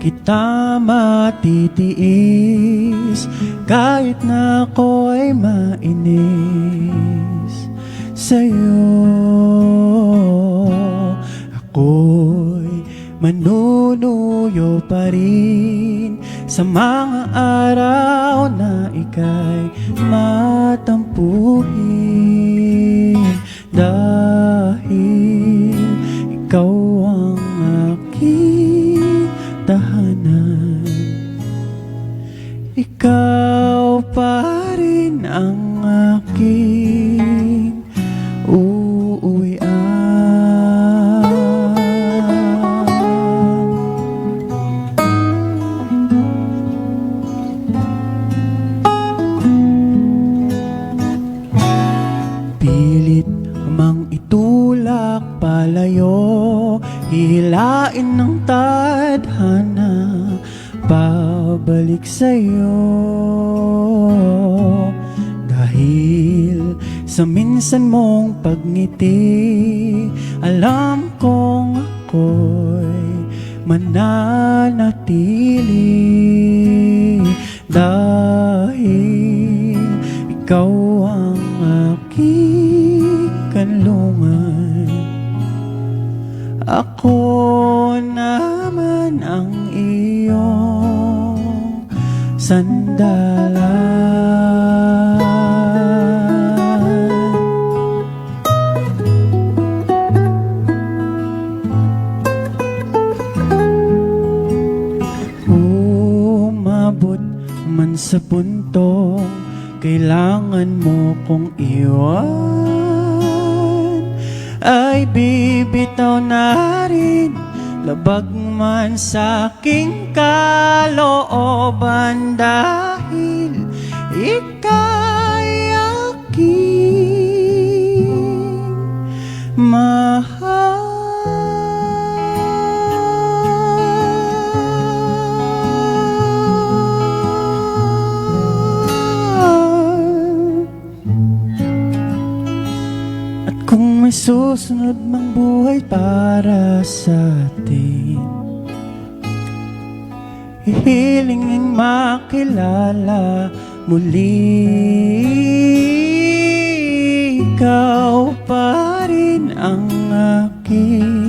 kita matitiis Kahit na ako'y mainis Sa'yo. Ako'y manunuyo pa rin Sa mga araw na ika'y matampuhin tahanan Ikaw pa rin ang aking uuwian. Pilit mang itulak palayo Hihilain ng Pabalik sa'yo. Dahil sa minsan mong pagngiti Alam kong ako'y mananatili. Dahil ikaw ang aking kanlungan. Ako naman ang iyong sandalan Umabot man sa puntong Kailangan mo kong iwan. Ay bibitaw na rin Labag man sa aking kalooban Dahil ika'y may susunod mang buhay para sa atin. Hihilingin makilala muli Ikaw pa rin ang aking